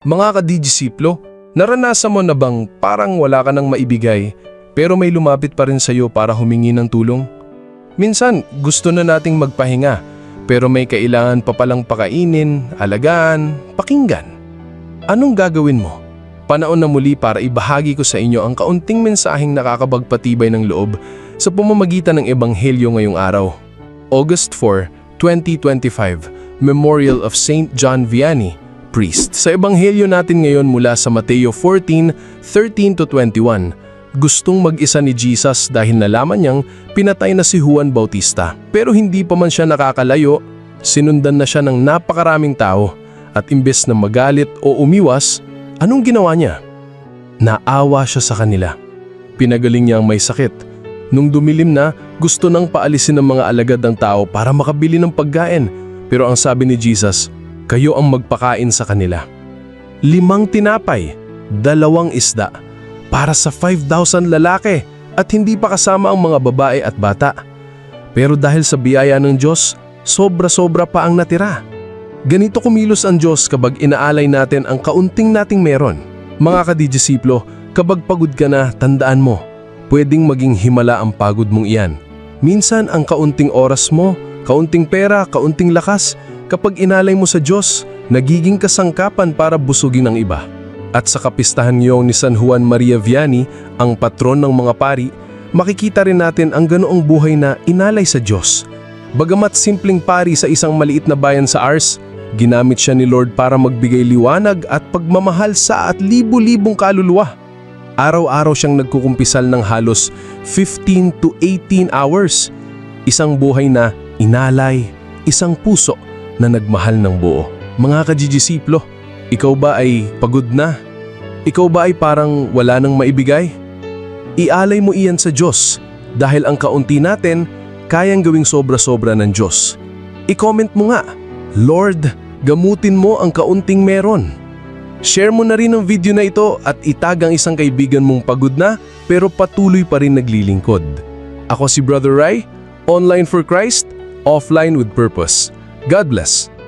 Mga kadidisiplo, naranasan mo na bang parang wala ka nang maibigay pero may lumapit pa rin sa'yo para humingi ng tulong? Minsan, gusto na nating magpahinga pero may kailangan pa palang pakainin, alagaan, pakinggan. Anong gagawin mo? Panaon na muli para ibahagi ko sa inyo ang kaunting mensaheng nakakabagpatibay ng loob sa pamamagitan ng Ebanghelyo ngayong araw. August 4, 2025, Memorial of Saint John Vianney, Priest. Sa Ebanghelyo natin ngayon mula sa Mateo 14, 13 to 21, gustong mag-isa ni Jesus dahil nalaman niyang pinatay na si Juan Bautista. Pero hindi pa man siya nakakalayo, sinundan na siya ng napakaraming tao at imbes na magalit o umiwas, anong ginawa niya? Naawa siya sa kanila. Pinagaling niya ang may sakit. Nung dumilim na, gusto nang paalisin ng mga alagad ng tao para makabili ng pagkain. Pero ang sabi ni Jesus, kayo ang magpakain sa kanila. Limang tinapay, dalawang isda, para sa 5,000 lalaki at hindi pa kasama ang mga babae at bata. Pero dahil sa biyaya ng Diyos, sobra-sobra pa ang natira. Ganito kumilos ang Diyos kapag inaalay natin ang kaunting nating meron. Mga kadidisiplo, kapag pagod ka na, tandaan mo, pwedeng maging himala ang pagod mong iyan. Minsan ang kaunting oras mo, kaunting pera, kaunting lakas, kapag inalay mo sa Diyos, nagiging kasangkapan para busugin ang iba. At sa kapistahan ngayong ni San Juan Maria Vianney, ang patron ng mga pari, makikita rin natin ang ganoong buhay na inalay sa Diyos. Bagamat simpleng pari sa isang maliit na bayan sa Ars, ginamit siya ni Lord para magbigay liwanag at pagmamahal sa at libu-libong kaluluwa. Araw-araw siyang nagkukumpisal ng halos 15 to 18 hours. Isang buhay na inalay, isang puso na nagmahal ng buo. Mga kadidisiplo, ikaw ba ay pagod na? Ikaw ba ay parang wala nang maibigay? Ialay mo iyan sa Diyos dahil ang kaunti natin kayang gawing sobra-sobra ng Diyos. I-comment mo nga, Lord, gamutin mo ang kaunting meron. Share mo na rin ang video na ito at itag ang isang kaibigan mong pagod na pero patuloy pa rin naglilingkod. Ako si Brother Rai, online for Christ, offline with purpose. God bless.